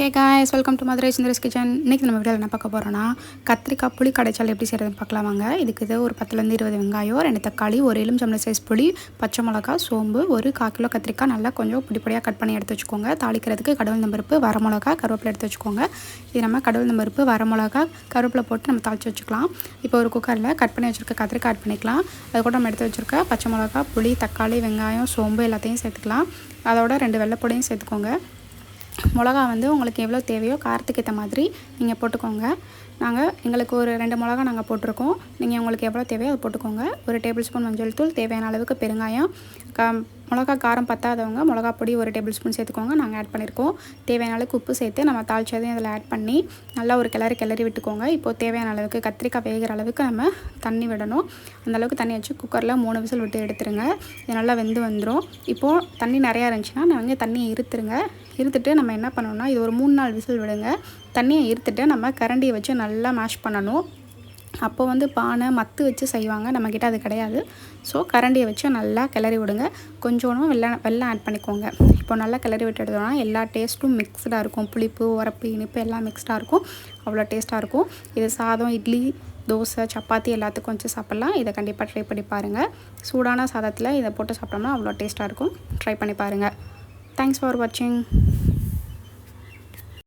Hey guys welcome to Madurai Sundar's kitchen இன்றைக்கி நம்ம வீடியோவில் என்ன பார்க்க போகிறோன்னா கத்திரிக்காய் புளி கடைச்சால் எப்படி செய்கிறதுன்னு பார்க்கலாம் வாங்க. இதுக்கு இது ஒரு பத்துலேருந்து இருபது வெங்காயம் ரெண்டு தக்காளி ஒரு எலுமிச்சம்பளம் சைஸ் புளி பச்சை மிளகா சோம்பு ஒரு கால் கிலோ கத்திரிக்காய் நல்லா கொஞ்சம் பிடிப்படியாக கட் பண்ணி எடுத்து வச்சுக்கோங்க. தாளிக்கிறதுக்கு கடவுள் நம்பருப்பு வர மிளகா கருவேப்பிலை எடுத்து வச்சுக்கோங்க. இது நம்ம கடவுள் நம்பருப்பு வர மிளகா கருவேப்பிலை போட்டு நம்ம தாளித்து வச்சுக்கலாம். இப்போ ஒரு குக்கரில் கட் பண்ணி வச்சுருக்க கத்திரிக்காய் ஆட் பண்ணிக்கலாம். அது கூட நம்ம எடுத்து வச்சுருக்க பச்சை மிளகா புளி தக்காளி வெங்காயம் சோம்பு எல்லாத்தையும் சேர்த்துக்கலாம். அதோட ரெண்டு வெள்ளைப்பொடியும் சேர்த்துக்கோங்க. மிளகா வந்து உங்களுக்கு எவ்வளோ தேவையோ காரத்துக்கு ஏற்ற மாதிரி நீங்கள் போட்டுக்கோங்க. நாங்கள் எங்களுக்கு ஒரு ரெண்டு மிளகா நாங்கள் போட்டிருக்கோம். நீங்கள் உங்களுக்கு எவ்வளோ தேவையோ அதை போட்டுக்கோங்க. ஒரு டேபிள் ஸ்பூன் மஞ்சள் தூள் தேவையான அளவுக்கு பெருங்காயம் க மிளகா காரம் பத்தாதவங்க மிளகா பொடி ஒரு டேபிள் ஸ்பூன் சேர்த்துக்கோங்க. நாங்கள் ஆட் பண்ணியிருக்கோம் தேவையான அளவுக்கு உப்பு சேர்த்து நம்ம தாளிச்சதையும் அதில் ஆட் பண்ணி நல்லா ஒரு கிளறி கிளறி விட்டுக்கோங்க. இப்போது தேவையான அளவுக்கு கத்திரிக்காய் வேகிற அளவுக்கு நம்ம தண்ணி விடணும். அந்தளவுக்கு தண்ணி வச்சு குக்கரில் மூணு விசில் விட்டு எடுத்துருங்க. இது நல்லா வெந்து வந்துடும் இப்போது தண்ணி நிறையா இருந்துச்சுன்னா நாங்கள் தண்ணியை இருத்துருங்க. இருத்துட்டு நம்ம என்ன பண்ணணும்னா இது ஒரு மூணு நாள் விசில் விடுங்க. தண்ணியை இருத்துட்டு நம்ம கரண்டியை வச்சு நல்லா மேஷ் பண்ணணும். அப்போ வந்து பானை மத்து வச்சு செய்வாங்க. நம்மக்கிட்ட அது கிடையாது. ஸோ கரண்டியை வச்சு நல்லா கிளறி விடுங்க. கொஞ்சோண்டு வெள்ளம் வெள்ளம் ஆட் பண்ணிக்கோங்க. இப்போ நல்லா கிளறி விட்டு எடுத்தோம்னா எல்லா டேஸ்ட்டும் மிக்ஸ்டாக இருக்கும். புளிப்பு உரப்பு இனிப்பு எல்லாம் மிக்ஸ்டாக இருக்கும். அவ்வளோ டேஸ்ட்டாக இருக்கும். இது சாதம் இட்லி தோசை சப்பாத்தி எல்லாத்துக்கும் வச்சு சாப்பிட்லாம். இதை கண்டிப்பாக ட்ரை பண்ணி பாருங்கள் சூடான சாதத்தில் இதை போட்டு சாப்பிட்டோம்னா அவ்வளோ டேஸ்ட்டாக இருக்கும். ட்ரை பண்ணி பாருங்கள் தேங்க்ஸ் ஃபார் வாட்சிங்